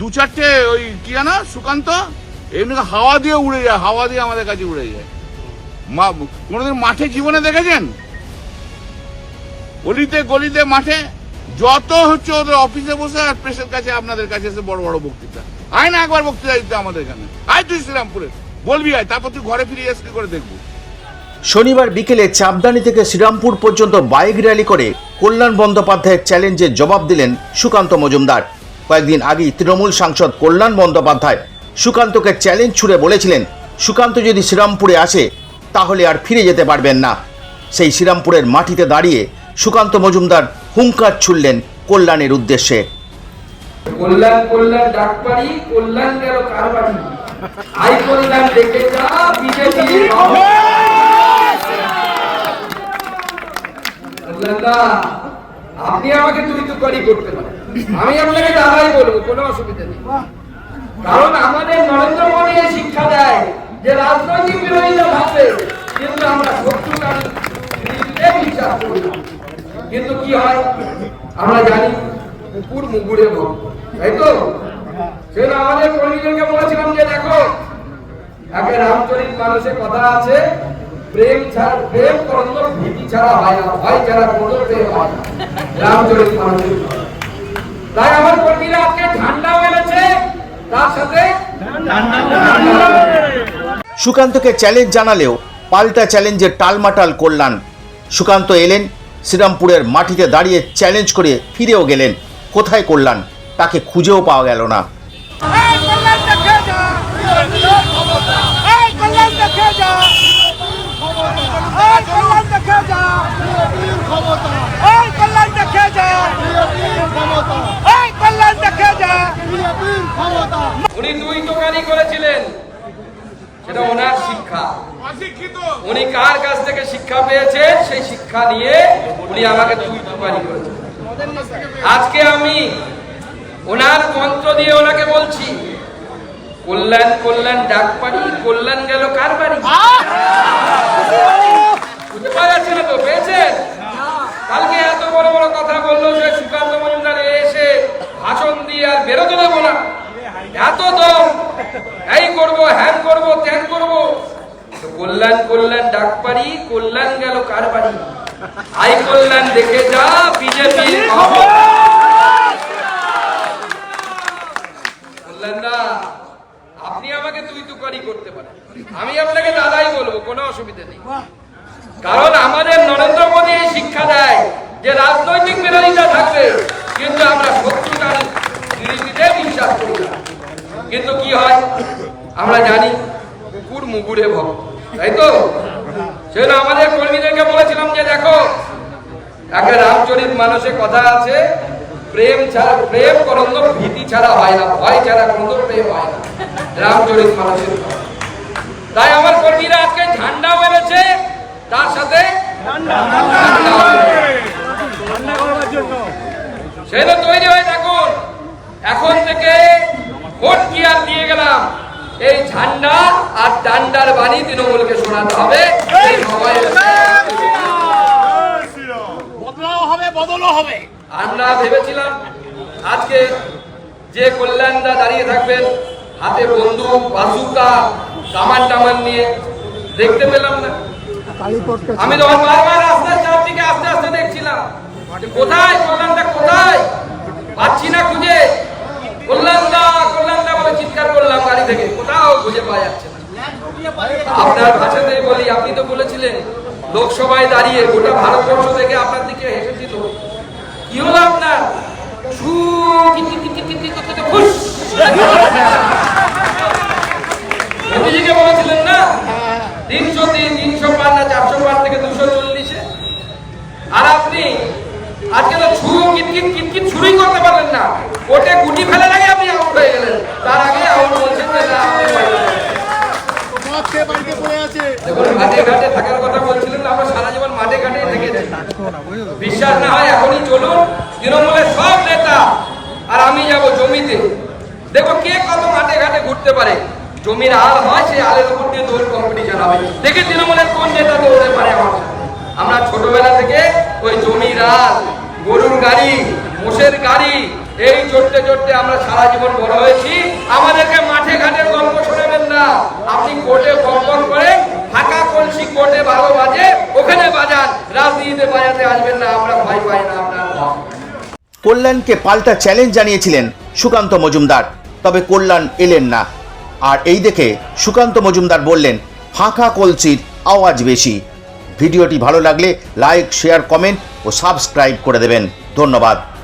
দু চারটে ওই কি জানো, সুকান্ত? এমনি হাওয়া দিয়ে উড়ে যায়, হাওয়া দিয়ে আমাদের কাছে উড়ে যায়। মা, কোনোদিন মাঠে জীবনে দেখেছেন? গলিতে গলিতে মাঠে যত হচ্ছে ওদের অফিসে বসে আর প্রেসের কাছে আপনাদের কাছে এসে বড় বড় বক্তৃতা। আয় না, একবার বক্তৃতা দিতে আমাদের এখানে। আয় তুই শ্রীরামপুরে। বলবি আয়, তারপর তুই ঘরে ফিরে এসে করে দেখব? শনিবার বিকেলে চাপদানি থেকে শ্রীরামপুর পর্যন্ত বাইক র্যালি করে কল্যাণ বন্দ্যোপাধ্যায়ের চ্যালেঞ্জের জবাব দিলেন সুকান্ত মজুমদার। কয়েকদিন আগেই তৃণমূল সাংসদ কল্যাণ বন্দ্যোপাধ্যায় সুকান্তকে চ্যালেঞ্জ ছুড়ে বলেছিলেন, সুকান্ত যদি শ্রীরামপুরে আসে, তাহলে আর ফিরে যেতে পারবেন না। সেই শ্রীরামপুরের মাটিতে দাঁড়িয়ে সুকান্ত মজুমদার হুঙ্কার ছুড়লেন কল্যাণের উদ্দেশ্যে। কল্যাণ কল্যাণ কল্যাণ গেল আই কল্যাণ দেখে যা, বিজেপি আপনি আমাকে তুই তো করি করতে পারেন। আমি আপনাকে দাদাই বলব কোনো অসুবিধা নেই। কারণ আমাদের নরেন্দ্র মোদী শিক্ষা দেয় যে রাজনৈতিক বিরোধীরা ভাববে কিন্তু আমরা শত্রু বিশ্বাস করি। কিন্তু কি হয়? আমরা জানি কুকুর মুগুরে ভোগ তাই তো? সেটা আমাদের কর্মীদেরকে বলেছিলাম যে দেখো একে রামচরিত মানুষের কথা আছে প্রেম ছাড়া প্রেম করন্দ ভীতি ছাড়া হয় না ভয় ছাড়া কোনো প্রেম হয় না। রামচরিত মানুষের। তাই আমার কর্মীরা আজকে তার সাথে সুকান্তকে চ্যালেঞ্জ জানালেও পাল্টা চ্যালেঞ্জের টালমাটাল করলাম সুকান্ত এলেন, শ্রীরামপুরের মাটিতে দাঁড়িয়ে চ্যালেঞ্জ করে ফিরেও গেলেন। কোথায় করলাম তাকে খুঁজেও পাওয়া গেল না এই কল্যাণ দেখে যা এই কল্যাণ দেখে যা এই কল্যাণ দেখে যা এই কল্যাণ দেখে যা এই কল্যাণ দেখে যা উনি দুই দোকানি করেছিলেন সেটা ওনার শিক্ষা অশিক্ষিত উনি কার কাছ থেকে শিক্ষা পেয়েছেন? সেই শিক্ষা নিয়ে উনি আমাকে আজকে আমি ওনার মন্ত্র দিয়ে ওনাকে বলছি, কল্যাণ কল্যাণ, ডাক পারি কল্যাণ গেল কার বাড়ি? না তো, পেয়েছেন? কালকে এত বড় বড় কথা বলল যে সুকান্ত মজুমদার এসে ভাষণ দিয়ে আর বেরোতে দেবো না। এত দম, এই করব, হ্যান করব, ত্যান করব। তো কল্যাণ কল্যাণ ডাক পারি কল্যাণ গেল কার বাড়ি? আই কল্যাণ দেখে যা আপনি আমাকে তুই তুকারি করতে পারেন। আমি আপনাকে দাদাই বলব কোনো অসুবিধা নেই। কারণ আমাদের নরেন্দ্র মোদী এই শিক্ষা দেয় যে রাজনৈতিক বিরোধিতা থাকবে কিন্তু আমরা শত্রুতার নীতিতে বিশ্বাস করি না। কিন্তু কি হয়? আমরা জানি কুকুর মুগুরে ভব তাই তো? সেজন্য আমাদের কর্মীদেরকে বলেছিলাম যে দেখো একে রামচরিত মানুষের কথা আছে প্রেম ছাড়া প্রেম করন্দ ভীতি ছাড়া হয় না ভয় ছাড়া কোনো প্রেম হয় না। রামচরিত মানুষের তাই আমার কর্মীরা আজকে ঝান্ডা মেরেছে তার সাথে মেরেছে। সেটা তৈরি হয়ে থাকুন। এখন থেকে ভোট কি আর দিয়ে গেলাম? এই ঝান্ডা আর ডান্ডার বাণী তৃণমূলকে শোনাতে হবে। আমরা ভেবেছিলাম আজকে যে কল্যাণদা দাঁড়িয়ে থাকবেন হাতে বন্দুক বাসুকা কামান টামান নিয়ে দেখতে পেলাম না। আমি তখন বারবার রাস্তার চারদিকে আস্তে আস্তে দেখছিলাম। কোথায় কোথায় পাচ্ছি না খুঁজে কল্যাণদা কল্যাণদা বলে চিৎকার করলাম গাড়ি থেকে কোথাও খুঁজে পাওয়া যাচ্ছে না আপনার ভাষাতে বলি, আপনি তো বলেছিলেন, লোকসভায় দাঁড়িয়ে গোটা ভারতবর্ষ থেকে আপনার দিকে হেসেছিল কি হলো আপনার? আর আপনি আজকে করতে পারলেন না। ওটে গুটি ফেলে আপনি আউট হয়ে গেলেন। তার আগে আউট বলছেন যে না, আপনি পারবেন না। দেখুন মাঠে ঘাটে থাকার কথা বলছিলেন, আমরা সারা জীবন মাঠে ঘাটে থেকেছি। বিশ্বাস না হয় এখনই চলুন, তৃণমূলের সব নেতা, আর আমি যাব জমিতে। দেখো কে কত মাঠে ঘাটে ঘুরতে পারে। জমির আল হয়, সেই আলের উপর দিয়ে দৌড় কম্পিটিশন হবে। দেখে তৃণমূলের কোন নেতা দৌড়তে পারে আমার। আমরা ছোটবেলা থেকে ওই জমির আল গরুর গাড়ি, মোষের গাড়ি, এই চড়তে চড়তে আমরা সারা জীবন বড় হয়েছি। আমাদেরকে কল্যাণকে পাল্টা চ্যালেঞ্জ জানিয়েছিলেন সুকান্ত মজুমদার, তবে কল্যাণ এলেন না। আর এই দেখে সুকান্ত মজুমদার বললেন, ফাঁকা কলসির আওয়াজ বেশি। ভিডিওটি ভালো লাগলে লাইক শেয়ার কমেন্ট ও সাবস্ক্রাইব করে দেবেন। ধন্যবাদ।